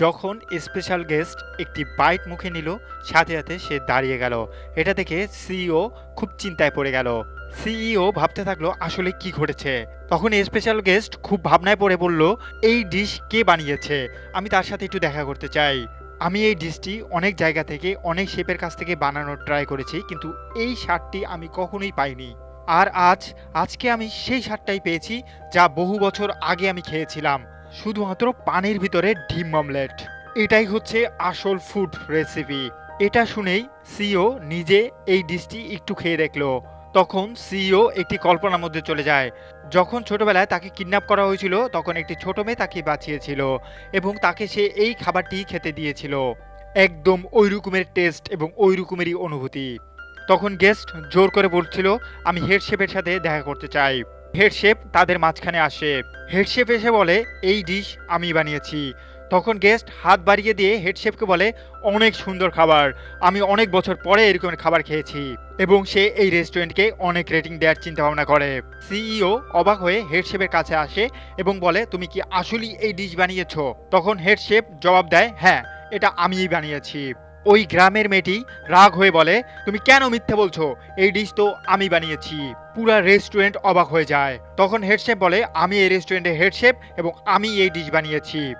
যখন special guest একটি byte মুখে নিল, সাথে সাথে সে দাঁড়িয়ে গেল। এটা দেখে সিইও খুব চিন্তায় পড়ে গেল। সিইও ভাবতে থাকল, আসলে কি ঘটেছে? তখন স্পেশাল গেস্ট খুব ভাবনায় পড়ে বলল, এই ডিশ কে বানিয়েছে? আমি তার সাথে একটু দেখা করতে চাই। আমি এই ডিশটি অনেক জায়গা থেকে, অনেক শেপের কাছ থেকে বানানোর ট্রাই করেছি, কিন্তু এই স্বাদটি আমি কখনোই পাইনি। আর আজ, আজকে আমি সেই স্বাদটাই পেয়েছি, যা বহু বছর আগে আমি খেয়েছিলাম। শুধুমাত্র পানির ভিতরে ডিম অমলেট এটাই হচ্ছে আসল ফুড রেসিপি এটা শুনেই সিও নিজে এই ডিশটি একটু খেয়ে দেখল। তখন সিও একটি কল্পনার মধ্যে চলে যায়। যখন ছোটবেলায় তাকে কিডন্যাপ করা হয়েছিল, তখন একটি ছোট মেয়ে তাকে বাঁচিয়েছিল এবং তাকে সে এই খাবারটি খেতে দিয়েছিল। একদম ওই রকমের টেস্ট এবং ওই রকমেরই অনুভূতি। তখন গেস্ট জোর করে বলছিল, আমি হেড শেফের সাথে দেখা করতে চাই। হেড শেফ তাদের মাঝখানে আসে। হেড শেফ এসে বলে, এই ডিশ আমি বানিয়েছি। তখন গেস্ট হাত বাড়িয়ে দিয়ে হেড শেফকে বলে, অনেক সুন্দর খাবার। আমি অনেক বছর পরে এরকম খাবার খেয়েছি। এবং সে এই রেস্টুরেন্টকে অনেক রেটিং দেওয়ার চিন্তা ভাবনা করে। সিইও অবাক হয়ে হেড শেফের কাছে আসে এবং বলে, তুমি কি আসলেই এই ডিশ বানিয়েছ? তখন হেড শেফ জবাব দেয় হ্যাঁ এটা আমিই বানিয়েছি। ওই গ্রামের মেয়েটি রাগ হয়ে বলে, তুমি কেন মিথ্যে বলছো? এই ডিশ তো আমি বানিয়েছি। পুরা রেস্টুরেন্ট অবাক হয়ে যায়। তখন হেডশেপ বলে, আমি এই রেস্টুরেন্টের হেডশেপ এবং আমি এই ডিশ বানিয়েছি।